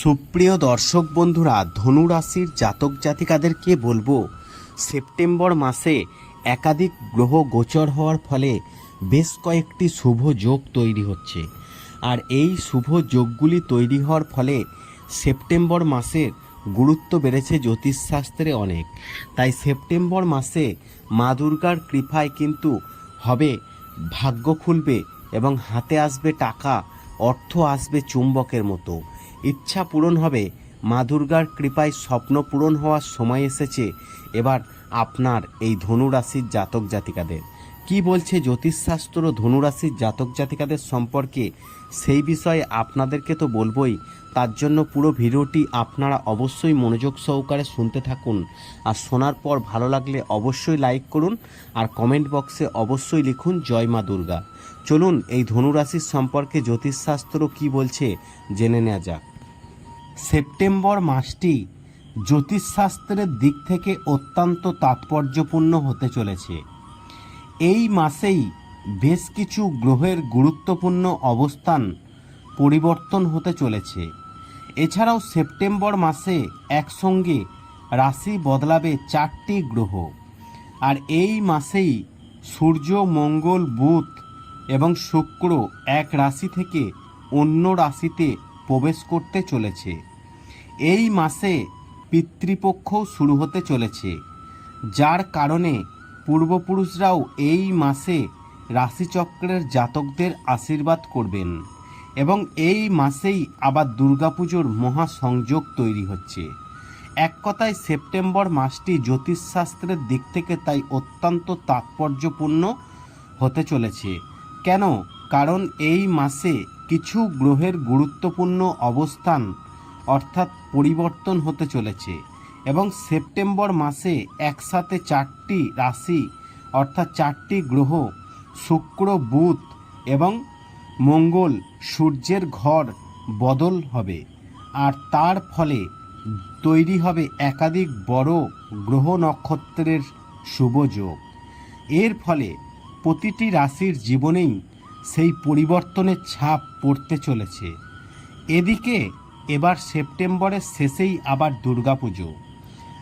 সুপ্রিয় দর্শক বন্ধুরা, ধনু রাশির জাতক জাতিকাদেরকে বলব, সেপ্টেম্বর মাসে একাধিক গ্রহ গোচর হওয়ার ফলে বেশ কয়েকটি শুভ যোগ তৈরি হচ্ছে। আর এই শুভ যোগগুলি তৈরি হওয়ার ফলে সেপ্টেম্বর মাসের গুরুত্ব বেড়েছে জ্যোতিষশাস্ত্রে অনেক। তাই সেপ্টেম্বর মাসে মা দুর্গার কৃপায় কিন্তু হবে, ভাগ্য খুলবে এবং হাতে আসবে টাকা, অর্থ আসবে চুম্বকের মতো। ইচ্ছা পূরণ হবে। মা দুর্গার কৃপায় স্বপ্ন পূরণ হওয়ার সময় এসেছে। এবার আপনার এই ধনুরাশির জাতক জাতিকাদের। কি বলছে জ্যোতিষশাস্ত্র ধনুরাশির জাতক জাতিকাদের সম্পর্কে? সেই বিষয়ে আপনাদেরকে তো বলবই। তার জন্য পুরো ভিডিওটি আপনারা অবশ্যই মনোযোগ সহকারে শুনতে থাকুন। আর শোনার পর ভালো লাগলে অবশ্যই লাইক করুন আর কমেন্ট বক্সে অবশ্যই লিখুন, জয় মা দুর্গা। চলুন এই ধনুরাশির সম্পর্কে জ্যোতিষশাস্ত্র কি বলছে জেনে নেওয়া যাক। সেপ্টেম্বর মাসটি জ্যোতিষশাস্ত্রের দিক থেকে অত্যন্ত তাৎপর্যপূর্ণ হতে চলেছে। এই মাসেই বেশ কিছু গ্রহের গুরুত্বপূর্ণ অবস্থান পরিবর্তন হতে চলেছে। এছাড়াও সেপ্টেম্বর মাসে একসঙ্গে রাশি বদলাবে চারটি গ্রহ। আর এই মাসেই সূর্য, মঙ্গল, বুধ এবং শুক্র এক রাশি থেকে অন্য রাশিতে প্রবেশ করতে চলেছে। এই মাসে পিতৃপক্ষ শুরু হতে চলেছে, যার কারণে পূর্বপুরুষরাও এই মাসে রাশিচক্রের জাতকদের আশীর্বাদ করবেন এবং এই মাসেই আবার দুর্গাপুজোর মহাসংযোগ তৈরি হচ্ছে। এক কথায় সেপ্টেম্বর মাসটি জ্যোতিষশাস্ত্রের দিক থেকে তাই অত্যন্ত তাৎপর্যপূর্ণ হতে চলেছে। কেন? কারণ এই মাসে কিছু গ্রহের গুরুত্বপূর্ণ অবস্থান অর্থাৎ পরিবর্তন হতে চলেছে এবং সেপ্টেম্বর মাসে একসাথে চারটি রাশি, অর্থাৎ চারটি গ্রহ, শুক্র, বুধ এবং মঙ্গল, সূর্যের ঘর বদল হবে। আর তার ফলে তৈরি হবে একাধিক বড় গ্রহ নক্ষত্রের শুভযোগ এর ফলে প্রতিটি রাশির জীবনেই সেই পরিবর্তনের ছাপ পড়তে চলেছে। এদিকে এবার সেপ্টেম্বরের শেষেই আবার দুর্গাপুজো।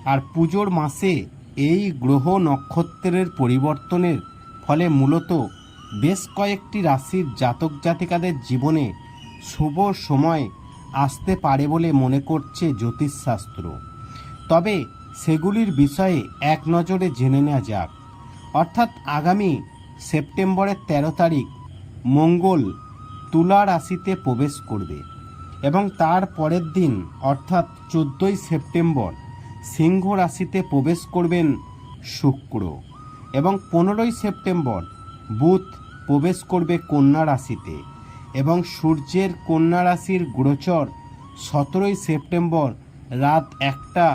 আর পুজোর মাসে এই গ্রহ নক্ষত্রের পরিবর্তনের ফলে মূলত বেশ কয়েকটি রাশির জাতক জাতিকাদের জীবনে শুভ সময় আসতে পারে বলে মনে করছে জ্যোতিষশাস্ত্র। তবে সেগুলির বিষয়ে এক নজরে জেনে নেওয়া যাক। অর্থাৎ আগামী সেপ্টেম্বরের তেরো তারিখ মঙ্গল তুলা রাশিতে প্রবেশ করবে। এবং তার পরের দিন, অর্থাৎ চোদ্দোই সেপ্টেম্বর, সিংহ রাশিতে প্রবেশ করবেন শুক্র এবং পনেরোই সেপ্টেম্বর বুধ প্রবেশ করবে কন্যা রাশিতে এবং সূর্যের কন্যা রাশির গোচর সতেরোই সেপ্টেম্বর রাত একটা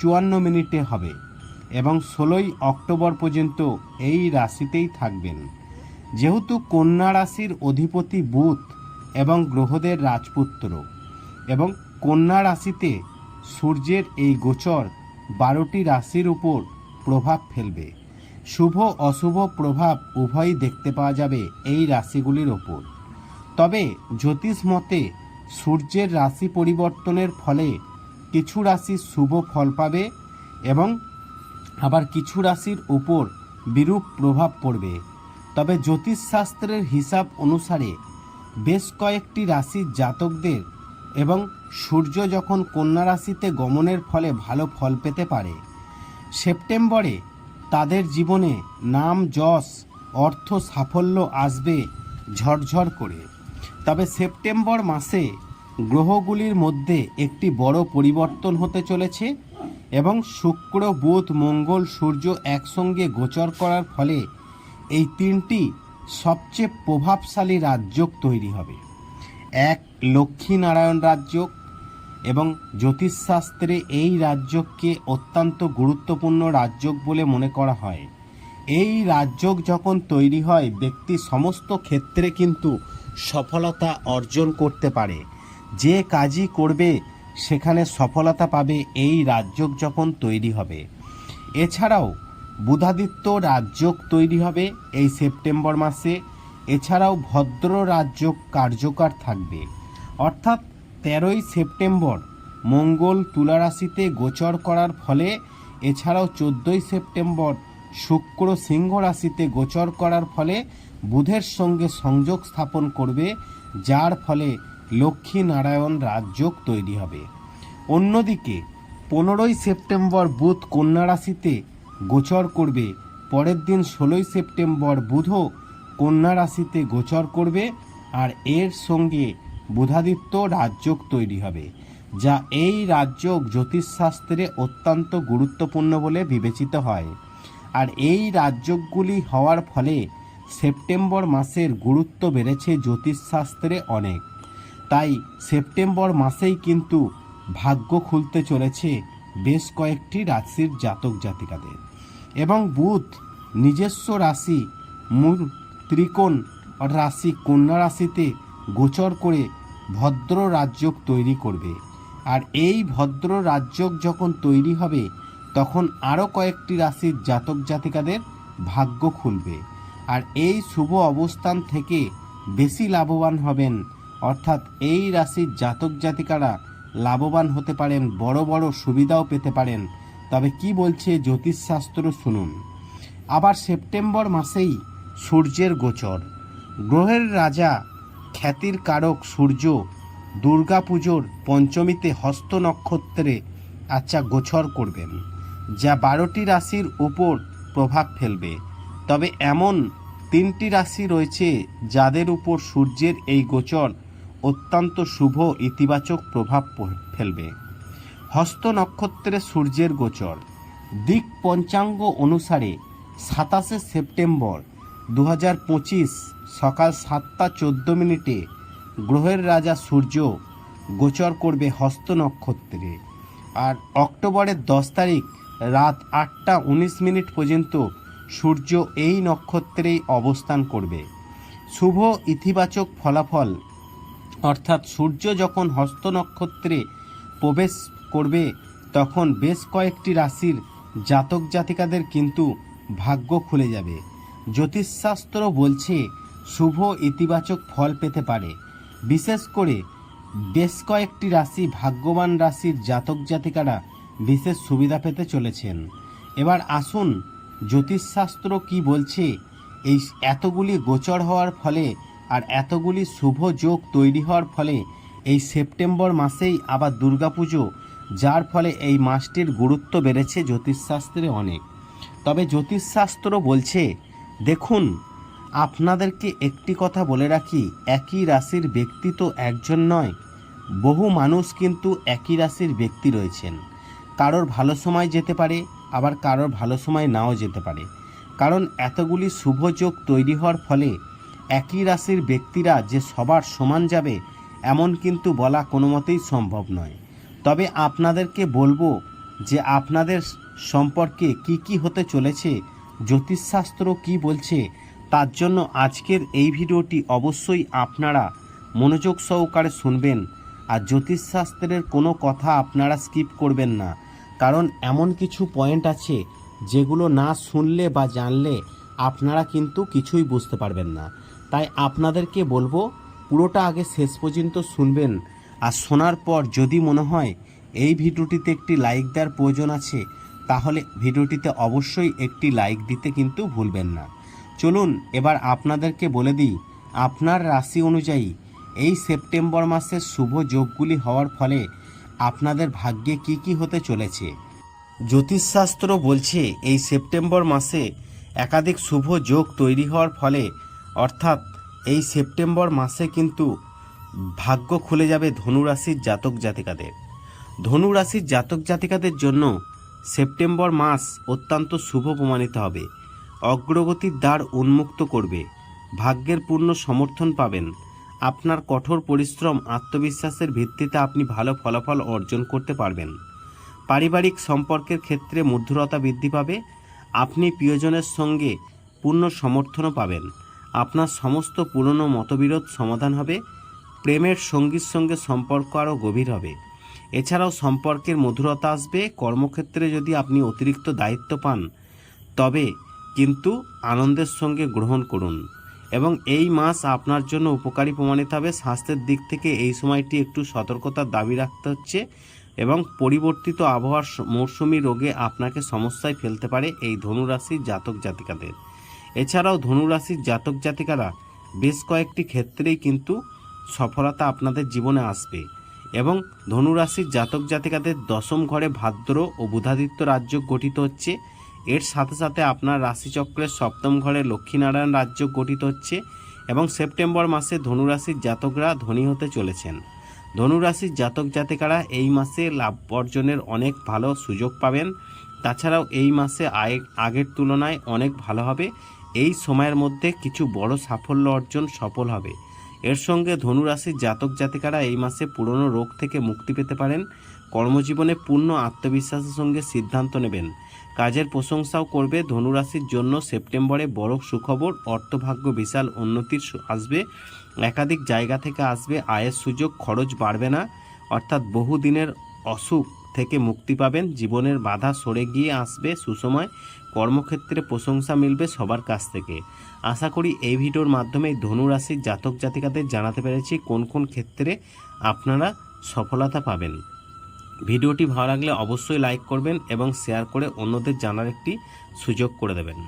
চুয়ান্ন মিনিটে হবে এবং ষোলোই অক্টোবর পর্যন্ত এই রাশিতেই থাকবেন। যেহেতু কন্যা রাশির অধিপতি বুধ এবং গ্রহদের রাজপুত্র এবং কন্যা রাশিতে সূর্যের এই গোচর বারোটি রাশির উপর প্রভাব ফেলবে। শুভ অশুভ প্রভাব উভয়ই দেখতে পাওয়া যাবে এই রাশিগুলির ওপর তবে জ্যোতিষ মতে সূর্যের রাশি পরিবর্তনের ফলে কিছু রাশি শুভ ফল পাবে এবং আবার কিছু রাশির উপর বিরূপ প্রভাব পড়বে। তবে জ্যোতিষশাস্ত্রের হিসাব অনুসারে বেশ কয়েকটি রাশির জাতকদের এবং সূর্য যখন কন্যা রাশিতে গমনের ফলে ভালো ফল পেতে পারে। সেপ্টেম্বরে তাদের জীবনে নাম, যশ, অর্থ, সাফল্য আসবে ঝরঝর করে। তবে সেপ্টেম্বর মাসে গ্রহগুলির মধ্যে একটি বড় পরিবর্তন হতে চলেছে এবং শুক্র, বুধ, মঙ্গল, সূর্য একসঙ্গে গোচর করার ফলে এই তিনটি সবচেয়ে প্রভাবশালী রাজ্য তৈরি হবে। এক লক্ষ্মীনারায়ণ রাজ্য এবং জ্যোতিষশাস্ত্রে এই রাজ্যকে অত্যন্ত গুরুত্বপূর্ণ রাজ্য বলে মনে করা হয়। এই রাজ্য যখন তৈরি হয়, ব্যক্তি সমস্ত ক্ষেত্রে কিন্তু সফলতা অর্জন করতে পারে। যে কাজই করবে, সেখানে সফলতা পাবে এই রাজ্য যখন তৈরি হবে। এছাড়াও বুধাদিত্য রাজ্য তৈরি হবে এই সেপ্টেম্বর মাসে। এছাড়াও ভদ্র রাজ্য কার্যকর থাকবে। অর্থাৎ তেরোই সেপ্টেম্বর মঙ্গল তুলা রাশিতে গোচর করার ফলে, এছাড়াও চোদ্দোই সেপ্টেম্বর শুক্র সিংহ রাশিতে গোচর করার ফলে বুধের সঙ্গে সংযোগ স্থাপন করবে, যার ফলে লক্ষ্মী নারায়ণ রাজযোগ তৈরি হবে। অন্যদিকে, পনেরোই সেপ্টেম্বর বুধ কন্যা রাশিতে গোচর করবে। পরের দিন ষোলোই সেপ্টেম্বর বুধও কন্যা রাশিতে গোচর করবে আর এর সঙ্গে বুধাদিত্য রাজযোগ তৈরি হবে, যা এই রাজযোগ জ্যোতিষশাস্ত্রে অত্যন্ত গুরুত্বপূর্ণ বলে বিবেচিত হয়। আর এই রাজযোগগুলি হওয়ার ফলে সেপ্টেম্বর মাসের গুরুত্ব বেড়েছে জ্যোতিষশাস্ত্রে অনেক। তাই সেপ্টেম্বর মাসেই কিন্তু ভাগ্য খুলতে চলেছে বেশ কয়েকটি রাশির জাতক জাতিকাদের। এবং বুধ নিজস্ব রাশি, মূল ত্রিকোণ রাশি কন্যা রাশিতে গোচর করে ভদ্র রাজযোগ তৈরি করবে। আর এই ভদ্র রাজযোগ যখন তৈরি হবে, তখন আরও কয়েকটি রাশির জাতক জাতিকাদের ভাগ্য খুলবে। আর এই শুভ অবস্থান থেকে বেশি লাভবান হবেন, অর্থাৎ এই রাশির জাতক জাতিকারা লাভবান হতে পারেন, বড় বড় সুবিধাও পেতে পারেন তবে কি বলছে জ্যোতিষশাস্ত্র শুনুন। আবার সেপ্টেম্বর মাসেই সূর্যের গোচর। গ্রহের রাজা খ্যাতির কারক সূর্য দুর্গাপুজোর পঞ্চমীতে হস্ত নক্ষত্রে আচ্ছা গোচর করবেন, যা বারোটি রাশির উপর প্রভাব ফেলবে। তবে এমন তিনটি রাশি রয়েছে যাদের উপর সূর্যের এই গোচর অত্যন্ত শুভ ইতিবাচক প্রভাব ফেলবে। হস্ত নক্ষত্রে সূর্যের গোচর। দিক পঞ্চাঙ্গ অনুসারে সাতাশে সেপ্টেম্বর দু সকাল সাতটা চোদ্দ মিনিটে গ্রহের রাজা সূর্য গোচর করবে হস্ত নক্ষত্রে। আর অক্টোবরের দশ তারিখ রাত আটটা উনিশ মিনিট পর্যন্ত সূর্য এই নক্ষত্রেই অবস্থান করবে। শুভ ইতিবাচক ফলাফল, অর্থাৎ সূর্য যখন হস্ত নক্ষত্রে প্রবেশ করবে, তখন বেশ কয়েকটি রাশির জাতক জাতিকাদের কিন্তু ভাগ্য খুলে যাবে। জ্যোতিষশাস্ত্র বলছে, শুভ ইতিবাচক ফল পেতে পারে। বিশেষ করে বেশ কয়েকটি রাশি ভাগ্যবান রাশির জাতক জাতিকারা বিশেষ সুবিধা পেতে চলেছেন। এবার আসুন জ্যোতিষশাস্ত্র কি বলছে, এই এতগুলি গোচর হওয়ার ফলে আর এতগুলি শুভ যোগ তৈরি হওয়ার ফলে এই সেপ্টেম্বর মাসেই আবার দুর্গাপুজো যার ফলে এই মাসটির গুরুত্ব বেড়েছে জ্যোতিষশাস্ত্রে অনেক। তবে জ্যোতিষশাস্ত্র বলছে, দেখুন, আপনাদেরকে একটি কথা বলে রাখি, একই রাশির ব্যক্তি তো একজন নয়। বহু মানুষ কিন্তু একই রাশির ব্যক্তি রয়েছেন। কারোর ভালো সময় যেতে পারে, আবার কারোর ভালো সময় নাও যেতে পারে। কারণ এতগুলি শুভ যোগ তৈরি হওয়ার ফলে একই রাশির ব্যক্তিরা যে সবার সমান যাবে, এমন কিন্তু বলা কোনো মতেই সম্ভব নয়। তবে আপনাদেরকে বলব যে আপনাদের সম্পর্কে কি কি হতে চলেছে, জ্যোতিষশাস্ত্র কি বলছে, তার জন্য আজকের এই ভিডিওটি অবশ্যই আপনারা মনোযোগ সহকারে শুনবেন আর জ্যোতিষশাস্ত্রের কোনো কথা আপনারা স্কিপ করবেন না। কারণ এমন কিছু পয়েন্ট আছে যেগুলো না শুনলে বা জানলে আপনারা কিন্তু কিছুই বুঝতে পারবেন না। তাই আপনাদেরকে বলব পুরোটা আগে শেষ পর্যন্ত শুনবেন আর শোনার পর যদি মনে হয় এই ভিডিওটিতে একটি লাইক দেওয়ার প্রয়োজন আছে, তাহলে ভিডিওটিতে অবশ্যই একটি লাইক দিতে কিন্তু ভুলবেন না। চলুন এবার আপনাদেরকে বলে দিই, আপনার রাশি অনুযায়ী এই সেপ্টেম্বর মাসের শুভ যোগগুলি হওয়ার ফলে আপনাদের ভাগ্যে কি কি হতে চলেছে। জ্যোতিষশাস্ত্র বলছে এই সেপ্টেম্বর মাসে একাধিক শুভ যোগ তৈরি হওয়ার ফলে, অর্থাৎ এই সেপ্টেম্বর মাসে কিন্তু ভাগ্য খুলে যাবে ধনুরাশির জাতক জাতিকাদের। ধনুরাশির জাতক জাতিকাদের জন্য সেপ্টেম্বর মাস অত্যন্ত শুভ প্রমাণিত হবে। অগ্রগতির দ্বার উন্মুক্ত করবে। ভাগ্যের পূর্ণ সমর্থন পাবেন। আপনার কঠোর পরিশ্রম, আত্মবিশ্বাসের ভিত্তিতে আপনি ভালো ফলাফল অর্জন করতে পারবেন। পারিবারিক সম্পর্কের ক্ষেত্রে মধুরতা বৃদ্ধি পাবে। আপনি প্রিয়জনের সঙ্গে পূর্ণ সমর্থনও পাবেন। আপনার সমস্ত পুরনো মতবিরোধ সমাধান হবে। প্রেমের সঙ্গীর সঙ্গে সম্পর্ক আরও গভীর হবে। এছাড়াও সম্পর্কের মধুরতা আসবে, কর্মক্ষেত্রে যদি আপনি অতিরিক্ত দায়িত্ব পান, তবে কিন্তু আনন্দের সঙ্গে গ্রহণ করুন। এবং এই মাস আপনার জন্য উপকারী প্রমাণিত হবে। স্বাস্থ্যের দিক থেকে এই সময়টি একটু সতর্কতার দাবি রাখতে হচ্ছে এবং পরিবর্তিত আবহাওয়ার মৌসুমি রোগে আপনাকে সমস্যায় ফেলতে পারে এই ধনুরাশির জাতক জাতিকাদের। এছাড়াও ধনুরাশির জাতক জাতিকারা বেশ কয়েকটি ক্ষেত্রেই কিন্তু সফলতা আপনাদের জীবনে আসবে এবং ধনুরাশির জাতক জাতিকাদের দশম ঘরে ভাদ্র ও বুধাদিত্য রাজ্য গঠিত হচ্ছে। এর সাথে সাথে আপনার রাশিচক্রের সপ্তম ঘরে লক্ষ্মীনারায়ণ রাজ্য গঠিত হচ্ছে এবং সেপ্টেম্বর মাসে ধনুরাশির জাতকরা ধনী হতে চলেছেন। ধনুরাশির জাতক জাতিকারা এই মাসে লাভ অর্জনের অনেক ভালো সুযোগ পাবেন। তাছাড়াও এই মাসে আয়, আগের তুলনায় অনেক ভালো হবে। এই সময়ের মধ্যে কিছু বড় সাফল্য অর্জন সফল হবে। এর সঙ্গে ধনুরাশির জাতক জাতিকারা এই মাসে পুরনো রোগ থেকে মুক্তি পেতে পারেন। কর্মজীবনে পূর্ণ আত্মবিশ্বাসের সঙ্গে সিদ্ধান্ত নেবেন। কাজের প্রশংসাও করবে ধনুরাশির জন্য। সেপ্টেম্বরে বড় সুখবর, অর্থভাগ্য বিশাল উন্নতির আসবে। একাধিক জায়গা থেকে আসবে, আয়ের সুযোগ, খরচ বাড়বে না। অর্থাৎ বহুদিনের অসুখ থেকে মুক্তি পাবেন। জীবনের বাধা সরে গিয়ে আসবে সুসময়। কর্মক্ষেত্রে প্রশংসা মিলবে সবার কাছ থেকে। আশা করি এই ভিডিওর মাধ্যমে ধনুরাশির জাতক জাতিকাদের জানাতে পেরেছি কোন কোন ক্ষেত্রে আপনারা সফলতা পাবেন। ভিডিওটি ভালো লাগলে অবশ্যই লাইক করবেন এবং শেয়ার করে অন্যদের জানার একটি সুযোগ করে দেবেন।